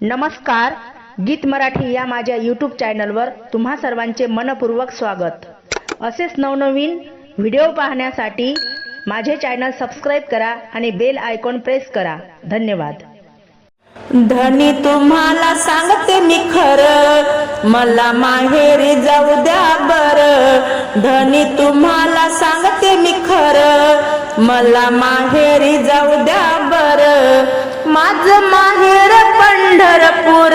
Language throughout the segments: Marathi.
नमस्कार गीत मराठी या माझ्या यूट्यूब चॅनलवर तुम्हा सर्वांचे मनपूर्वक स्वागत. असेच नवनवीन व्हिडिओ पाहण्यासाठी माझे चॅनल सबस्क्राईब करा आणि बेल आयकॉन प्रेस करा. धन्यवाद. धनी तुम्हाला सांगते मी खर मला माहेरी जाऊ द्या बर. धनी तुम्हाला सांगते मी खर मला माहेरी जाऊ द्या बर. माझं माहेर पंढरपूर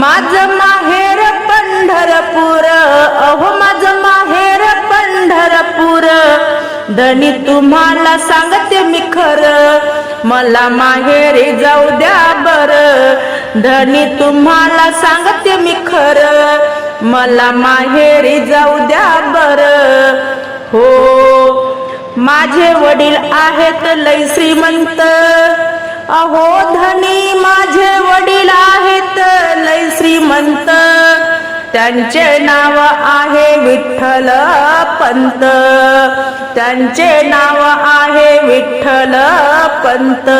माझं माहेर पंढरपूर अहो माझं माहेर पंढरपूर. धनी तुम्हाला सांगते मी खरं मला माहेरी जाऊ द्या बर. धनी तुम्हाला सांगते मी खरं मला माहेरी जाऊ द्या बर. हो माझे वडील आहेत लय श्रीमंत. अहो धनी माझे वडील आहेत लय श्रीमंत. त्यांचे नाव आहे विठ्ठल पंत. त्यांचे नाव आहे विठ्ठल पंत.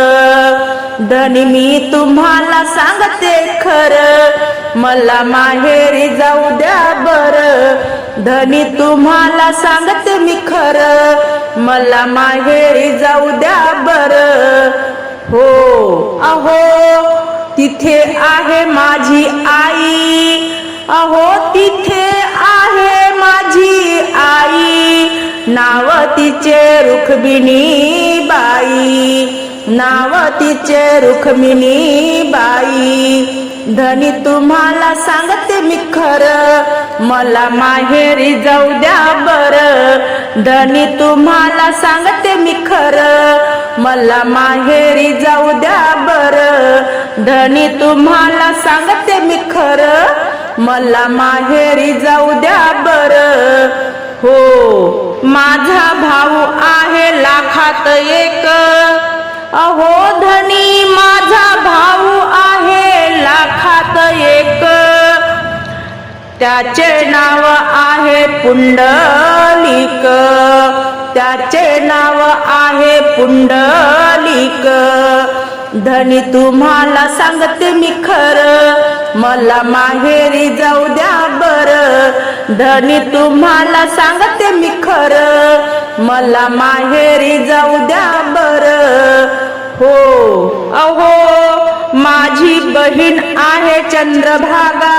धनी मी तुम्हाला सांगते खर. मला माहेरी जाऊ द्या बर. धनी तुम्हाला सांगते मी खर. मला माहेरी जाऊ द्या बर. हो. अहो तिथे आहे माझी आई. अहो तिथे आहे माझी आई. नाव तिचे रुखमिनी बाई. नाव तिचे रुखमिनी बाई. धनी तुम्हाला सांगते मी खर. मला माहेरी जाऊ द्या बर. धनी तुम्हाला सांगते मी खरं. मला माहेरी जाऊ द्या बर. धनी तुम्हाला सांगते मी खरं. मला माहेरी जाऊ द्या बर. हो माझा भाऊ आहे लाखात एक. अहो धनी माझा भाऊ आहे लाखात एक. त्याचे नाव आहे पुंडलिक. त्याचे नाव आहे पुंडलिक. धनी तुम्हाला सांगते मी खर मला माहेरी जाऊ द्या बर. धनी तुम्हाला सांगते मी खर मला माहेरी जाऊ द्या बर. हो अहो माझी बहीण आहे चंद्रभागा.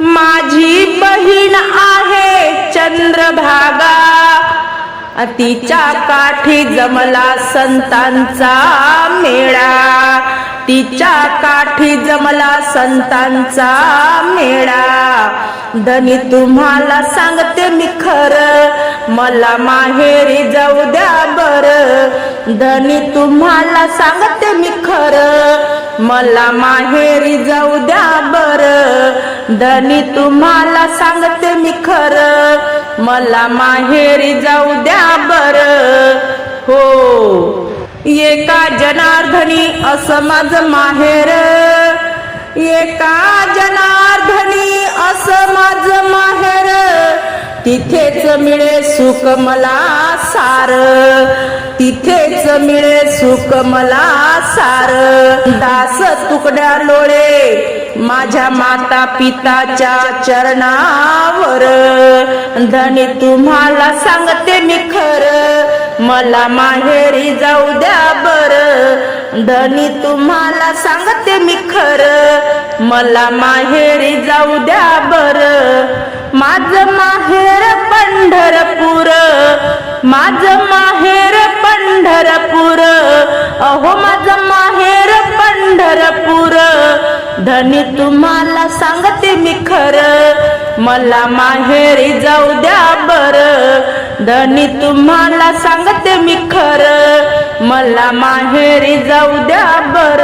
माझी बहीण आहे चंद्रभागा. तिच्या काठी जमला संतांचा मेळा. तिच्या काठी जमला संतांचा मेळा. धनी तुम्हाला सांगते मी खरं. मला माहेरी जाऊ द्या बर. धनी तुम्हाला सांगते मी खरं. मला माहेरी जाऊ द्या बर. धनी तुम्हाला सांगते मी खरं. मला माहेरी जाऊ द्या बर. हो. एका जनार्दनी असं माझं माहेर. एका जनार्दनी असं माझं माहेर. तिथेच मिळे सुख मला सार. तिथेच मिळे सुख मला सार. दास तुकड्या लोळे माझ्या माता पिताच्या चरणावर. धनी तुम्हाला सांगते मी खरं. मला माहेरी जाऊ द्या बर. धनी तुम्हाला सांगते मी खरं. मला माहेरी जाऊ द्या बर. माझं माहेर पंढरपूर. माझं माहेर पंढरपूर. अहो माझं माहेर पंढरपूर. धनी तुम्हाला सांगते मी खरं. मला माहेरी जाऊ द्या बर. धनी तुम्हाला सांगते मी खरं. मला माहेरी जाऊ द्या बर.